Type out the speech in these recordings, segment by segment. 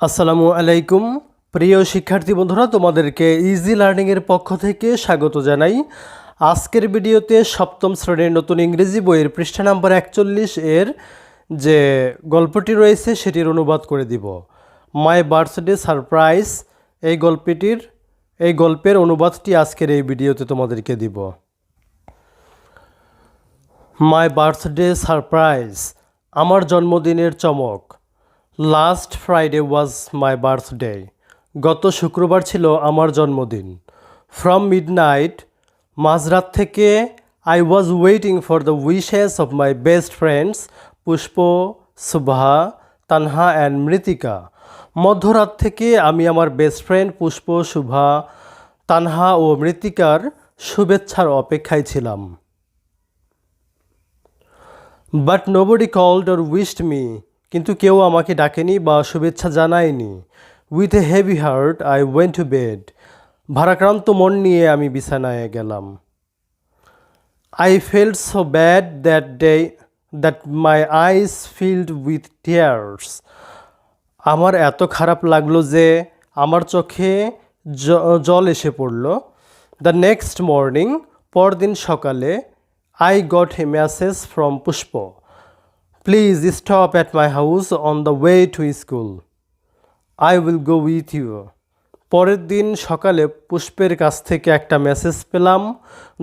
আসসালামু আলাইকুম। প্রিয় শিক্ষার্থী বন্ধুরা, তোমাদেরকে ইজি লার্নিংয়ের পক্ষ থেকে স্বাগত জানাই। আজকের ভিডিওতে সপ্তম শ্রেণির নতুন ইংরেজি বইয়ের পৃষ্ঠা নাম্বার একচল্লিশ এর যে গল্পটি রয়েছে, সেটির অনুবাদ করে দিব। মাই বার্থডে সারপ্রাইজ এই গল্পটির, এই গল্পের অনুবাদটি আজকের এই ভিডিওতে তোমাদেরকে দিব। মাই বার্থডে সারপ্রাইজ আমার জন্মদিনের চমক। Last Friday was my birthday গত শুক্রবার ছিল আমার জন্মদিন। ফ্রম মিড নাইট মাঝরাত থেকে I was waiting for the wishes of my best friends Pushpa Subha Tanha and Mritika মধ্যরাত থেকে আমি আমার বেস্ট ফ্রেন্ড পুষ্প শুভা তানহা ও মৃতিকার শুভেচ্ছার অপেক্ষায় ছিলাম। But nobody called or wished me কিন্তু কেউ আমাকে ডাকেনি বা শুভেচ্ছা জানায়নি। With a heavy heart I went to bed ভারাক্রান্ত মন নিয়ে আমি বিছানায় গেলাম। I felt so bad that day that my eyes filled with tears আমার এত খারাপ লাগল যে আমার চোখে জল এসে পড়ল। দ্য নেক্সট মর্নিং পরদিন সকালে I got a message from Pushpa please stop at my house on the way to school I will go with you পরের দিন সকালে পুষ্পের কাছ থেকে একটা মেসেজ পেলাম।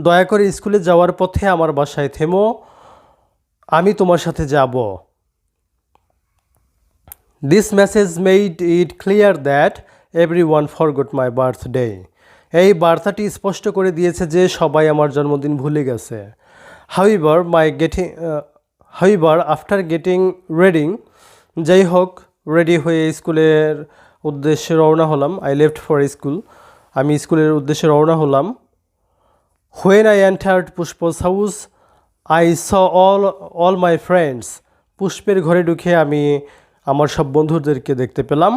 দয়া করে স্কুলে যাওয়ার পথে আমার বাসায় থেমো। আমি তোমার সাথে যাব। This message made it clear that everyone forgot my birthday এই বার্তাটি স্পষ্ট করে দিয়েছে যে সবাই আমার জন্মদিন ভুলে গেছে। However my getting however after getting reading যাই হোক রেডি হয়ে স্কুলের উদ্দেশ্যে রওনা হলাম। আই লেফট ফর স্কুল আমি স্কুলের উদ্দেশ্যে রওনা হলাম। When I entered Pushpa's house I saw all all my friends পুষ্পের ঘরে ঢুকে আমি আমার সব বন্ধুদেরকে দেখতে পেলাম।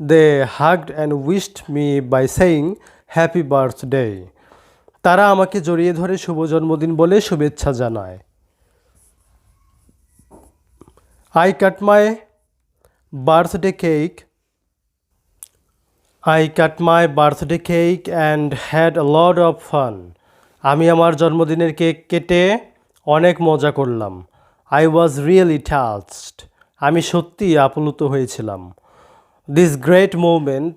They hugged and wished me by saying happy birthday তারা আমাকে জড়িয়ে ধরে শুভ জন্মদিন বলে শুভেচ্ছা জানায়। I cut my birthday cake. I cut my birthday cake and had a lot of fun. আমি আমার জন্মদিনের কেক কেটে অনেক মজা করলাম। I was really touched. আমি সত্যিই আপ্লুত হয়েছিলাম। This great movement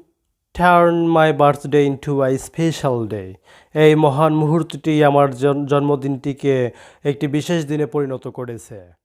turn my birthday into a special day. এই মহান মুহূর্তটি আমার জন- জন্মদিনটিকে একটি বিশেষ দিনে পরিণত করেছে।